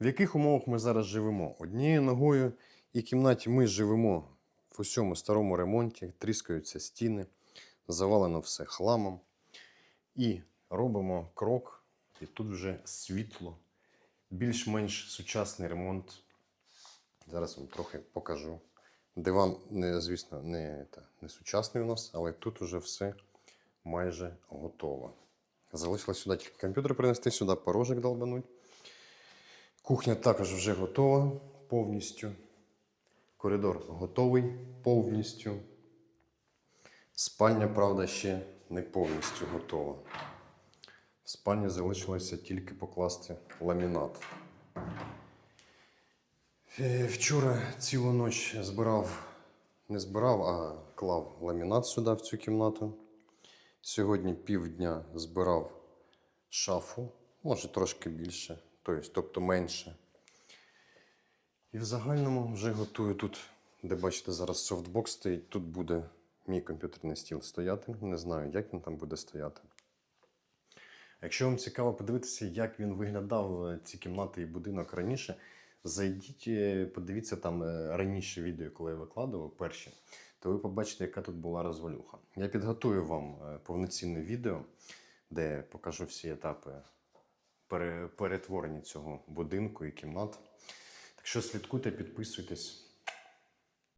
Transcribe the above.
В яких умовах ми зараз живемо? Однією ногою і кімнаті ми живемо в усьому старому ремонті, тріскаються стіни, завалено все хламом. І робимо крок, і тут вже світло, більш-менш сучасний ремонт. Зараз вам трохи покажу. Диван, звісно, не, та, не сучасний у нас, але тут уже все майже готово. Залишилось сюди тільки комп'ютер принести, сюди порожик долбануть. Кухня також вже готова повністю. Коридор готовий повністю. Спальня, правда, ще не повністю готова. В спальні залишилося тільки покласти ламінат. Е, Вчора цілу ніч збирав, не збирав, а клав ламінат сюди, в цю кімнату. Сьогодні півдня збирав шафу, може трошки більше, тобто, тобто менше. І в загальному вже готую тут, де бачите, зараз софтбокс стоїть. Тут буде мій комп'ютерний стіл стояти. Не знаю, як він там буде стояти. Якщо вам цікаво подивитися, як він виглядав е, ці кімнати і будинок раніше, зайдіть, е, подивіться там е, раніше відео, коли я викладував перші, то ви побачите, яка тут була розвалюха. Я підготую вам повноцінне відео, де покажу всі етапи пере- перетворення цього будинку і кімнат. Так що слідкуйте, підписуйтесь.